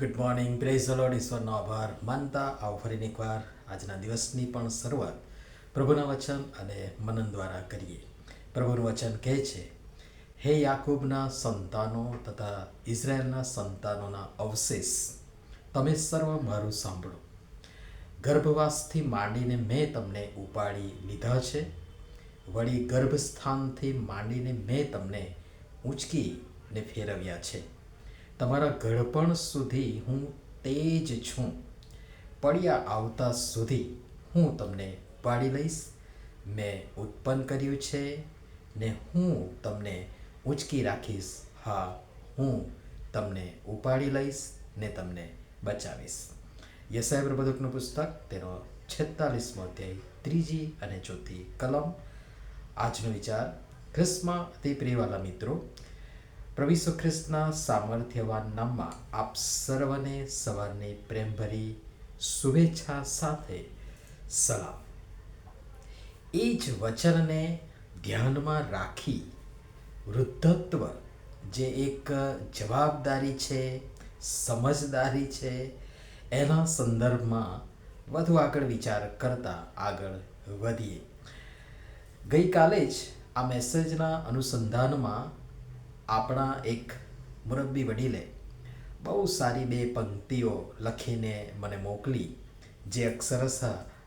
Good morning praise the Lord ઈશ્વરનો આભાર. માનતા આવો ફરીને એકવાર આજના દિવસની પણ શરૂઆત પ્રભુના વચન અને મનન દ્વારા કરીએ. પ્રભુનું વચન કહે છે, હે યાકૂબના સંતાનો તથા ઇઝરાયલના સંતાનોના અવશેષ, તમે સર્વ મારું સાંભળો. ગર્ભવાસથી માંડીને મેં તમને ઉપાડી લીધા છે. વળી ગર્ભસ્થાનથી માંડીને મેં તમને ઊંચકીને ફેરવ્યા છે. તમારા ઘડપણ સુધી હું તે જ છું. પડ્યા આવતા સુધી હું તમને ઉપાડી લઈશ. મેં ઉત્પન્ન કર્યું છે ને હું તમને ઊંચકી રાખીશ. હા, હું તમને ઉપાડી લઈશ ને તમને બચાવીશ. યસાય પ્રબોધકનું પુસ્તક, તેનો છેતાલીસમો અધ્યાય, ત્રીજી અને ચોથી કલમ. આજનો વિચાર ખ્રિસ્મા અતિ પ્રિયવાલા મિત્રો પ્રભુ ખ્રિસ્તના સામર્થ્યવાન નામમાં આપ સર્વને સવારની પ્રેમભરી શુભેચ્છા સાથે સલામ. એ જ વચનને ધ્યાનમાં રાખી વૃદ્ધત્વ જે એક જવાબદારી છે, સમજદારી છે, એના સંદર્ભમાં વધુ આગળ વિચાર કરતા આગળ વધીએ. ગઈકાલે જ આ મેસેજના અનુસંધાનમાં આપણા એક મુરબ્બી વડીલે બહુ સારી બે પંક્તિઓ લખીને મને મોકલી, જે અક્ષરશ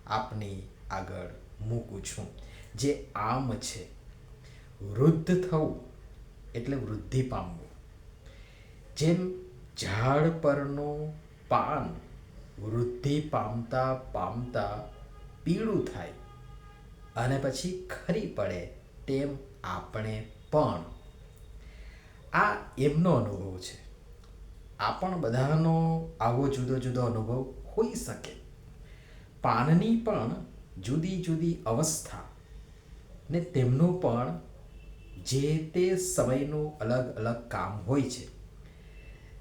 આપની આગળ મૂકું છું. જે આમ છે. વૃદ્ધ થવું એટલે વૃદ્ધિ પામવું. જેમ ઝાડ પરનું પાન વૃદ્ધિ પામતા પામતા પીળું થાય અને પછી ખરી પડે તેમ આપણે પણ આ એમનો અનુભવ છે. આ પણ બધાનો આવો જુદો જુદો અનુભવ હોઈ શકે. પાનની પણ જુદી જુદી અવસ્થા ને તેમનું પણ જે તે સમયનું અલગ અલગ કામ હોય છે.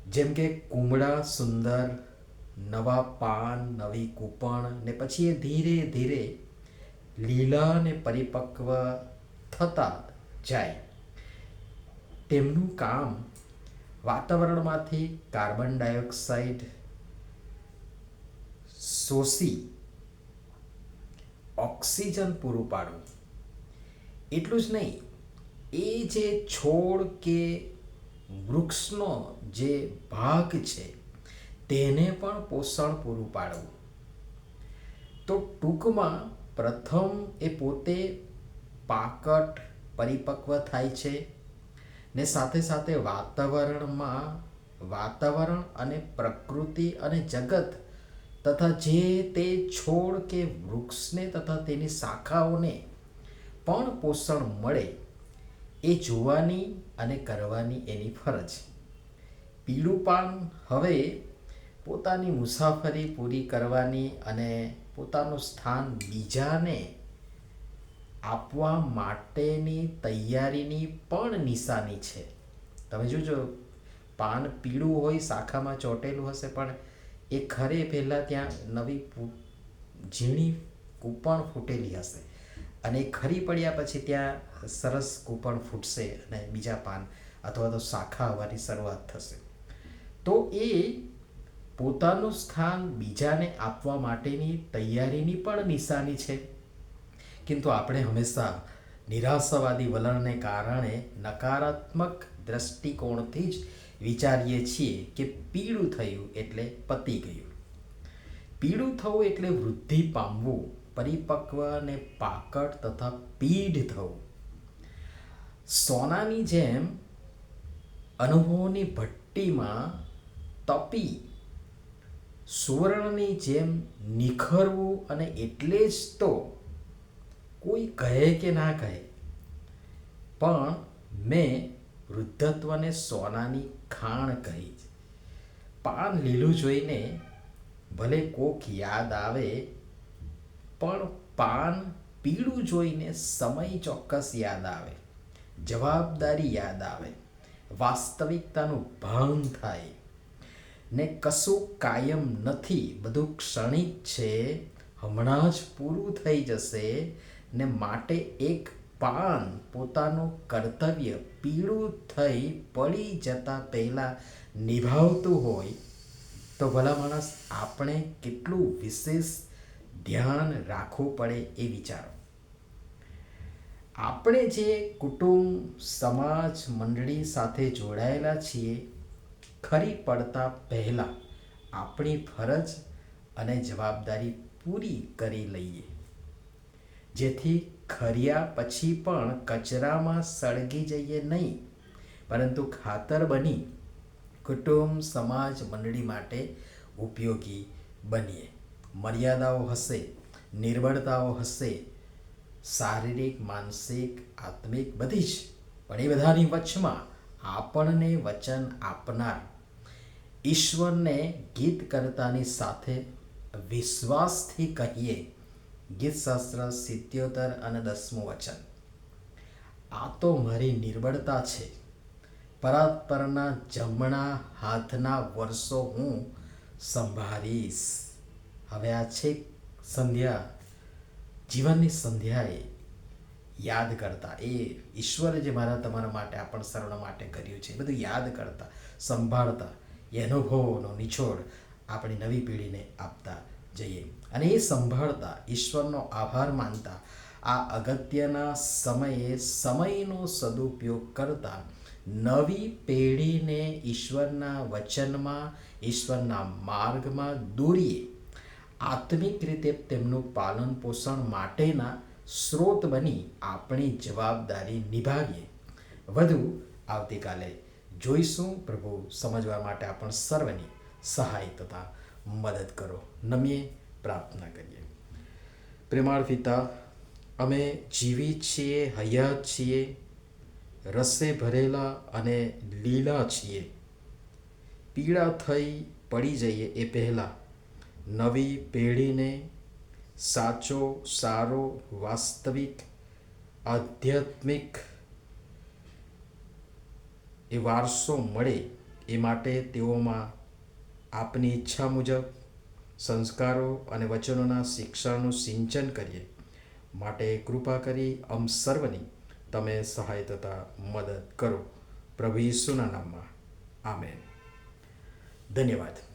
જેમ કે કુમળા સુંદર, નવા પાન, નવી કૂપણ ને પછી એ ધીરે ધીરે લીલા ને પરિપક્વ થતા જાય. તેમનું કામ વાતાવરણમાંથી કાર્બન ડાયોક્સાઇડ શોષી ઓક્સિજન પૂરું પાડવું. એટલું જ નહીં, એ જે છોડ કે વૃક્ષનો જે ભાગ છે, તેને પણ પોષણ પૂરું પાડવું. તો ટૂંકમાં પ્રથમ એ પોતે પાકટ પરિપક્વ થાય છે. ને સાથે સાથે વાતાવરણમાં વાતાવરણ અને પ્રકૃતિ અને જગત તથા જે તે છોડ કે વૃક્ષને તથા તેની શાખાઓને પણ પોષણ મળે એ જોવાની અને કરવાની એની ફરજ. પીળું પાન હવે પોતાની મુસાફરી પૂરી કરવાની અને પોતાનું સ્થાન બીજાને આપવા માટેની તૈયારીની પણ નિશાની છે. તમે જોજો, પાન પીળું હોય, શાખામાં ચોંટેલું હશે, પણ એ ખરે પહેલાં ત્યાં નવી ઝીણી કૂપણ ફૂટેલી હશે. અને એ ખરી પડ્યા પછી ત્યાં સરસ કૂપણ ફૂટશે અને બીજા પાન અથવા તો શાખા આવવાની શરૂઆત થશે. તો એ પોતાનું સ્થાન બીજાને આપવા માટેની તૈયારીની પણ નિશાની છે. કિંતુ આપણે હંમેશા નિરાશાવાદી વલણને કારણે નકારાત્મક દ્રષ્ટિકોણથી જ વિચારીએ છીએ કે પીળું થયું એટલે પતી ગયું. પીળું થવું એટલે વૃદ્ધિ પામવું, પરિપક્વ અને પાકડ તથા પીઢ થવું. સોનાની જેમ અનુભવોની ભટ્ટીમાં તપી, સુવર્ણની જેમ નિખરવું અને એટલે જ તો કોઈ કહે કે ના કહે. પણ મેં વૃદ્ધત્વને સોનાની ખાણ કહી પાન લીલું જોઈને ભલે કોક યાદ આવે, પણ પાન પીળું જોઈને સમય ચોક્કસ યાદ આવે. જવાબદારી યાદ આવે. વાસ્તવિકતાનું ભાન થાય. ને કશું કાયમ નથી, બધું ક્ષણિક છે. હમણાં જ પૂરું થઈ જશે. ને માટે એક પાન પોતાનું કર્તવ્ય પીળું થઈ પડી જતા પહેલાં નિભાવતું હોય. તો ભલા માણસ, આપણે કેટલું વિશેષ ધ્યાન રાખવું પડે એ વિચારો. આપણે જે કુટુંબ, સમાજ, મંડળી સાથે જોડાયેલા છીએ, ખરી પડતા પહેલાં આપણી ફરજ અને જવાબદારી પૂરી કરી લઈએ. જેથી ખર્યા પછી પણ કચરામાં સળગી જઈએ નહીં. પરંતુ ખાતર બની કુટુંબ સમાજ મંડળી માટે ઉપયોગી બનીએ. મર્યાદાઓ હશે, નિર્બળતાઓ હશે, શારીરિક, માનસિક, આત્મિક બધી જ. પણ એ બધાની વચમાં આપણને વચન આપનાર ઈશ્વરને ગીત કરતાની સાથે વિશ્વાસથી કહીએ ગીતશાસ્ત્ર સિત્યોતર અને દસમું વચન. આ તો મારી નિર્બળતા છે. પરાત્પરના જમણા હાથના વર્ષો હું સંભાળીશ. હવે આ છે સંધ્યા. જીવનની સંધ્યાએ યાદ કરતા. એ ઈશ્વરે જે મારા તમારા માટે આપણ સર્વ માટે કર્યું છે બધું યાદ કરતા, સંભાળતા. એ અનુભવોનો નિચોડ આપણી નવી પેઢીને આપતા. જઈએ. અને એ સંભાળતા, ઈશ્વરનો આભાર માનતા, આ અગત્યના સમયે સમયનો સદુપયોગ કરતા નવી પેઢીને ઈશ્વરના વચનમાં, ઈશ્વરના માર્ગમાં દોરીએ. આત્મિક રીતે તેમનું પાલન પોષણ માટેના સ્ત્રોત બની આપણી જવાબદારી નિભાવીએ. વધુ આવતીકાલે જોઈશું પ્રભુ સમજવા માટે આપણ સર્વની સહાય તથા મદદ કરો. નમીએ પ્રાર્થના કરીએ. પ્રેમાળ પિતા, અમે જીવી છીએ, હયાત છીએ, રસે ભરેલા અને લીલા છીએ. પીળા થઈ પડી જઈએ એ પહેલાં. નવી પેઢીને સાચો, સારો, વાસ્તવિક, આધ્યાત્મિક એ વારસો મળે એ માટે તેઓમાં આપની ઈચ્છા મુજબ સંસ્કારો અને વચનોના શિક્ષણનું સિંચન કરીએ. માટે કૃપા કરી અમ સર્વની તમે સહાય તથા મદદ કરો. પ્રભુ ઈસુના નામમાં. આમેન. ધન્યવાદ.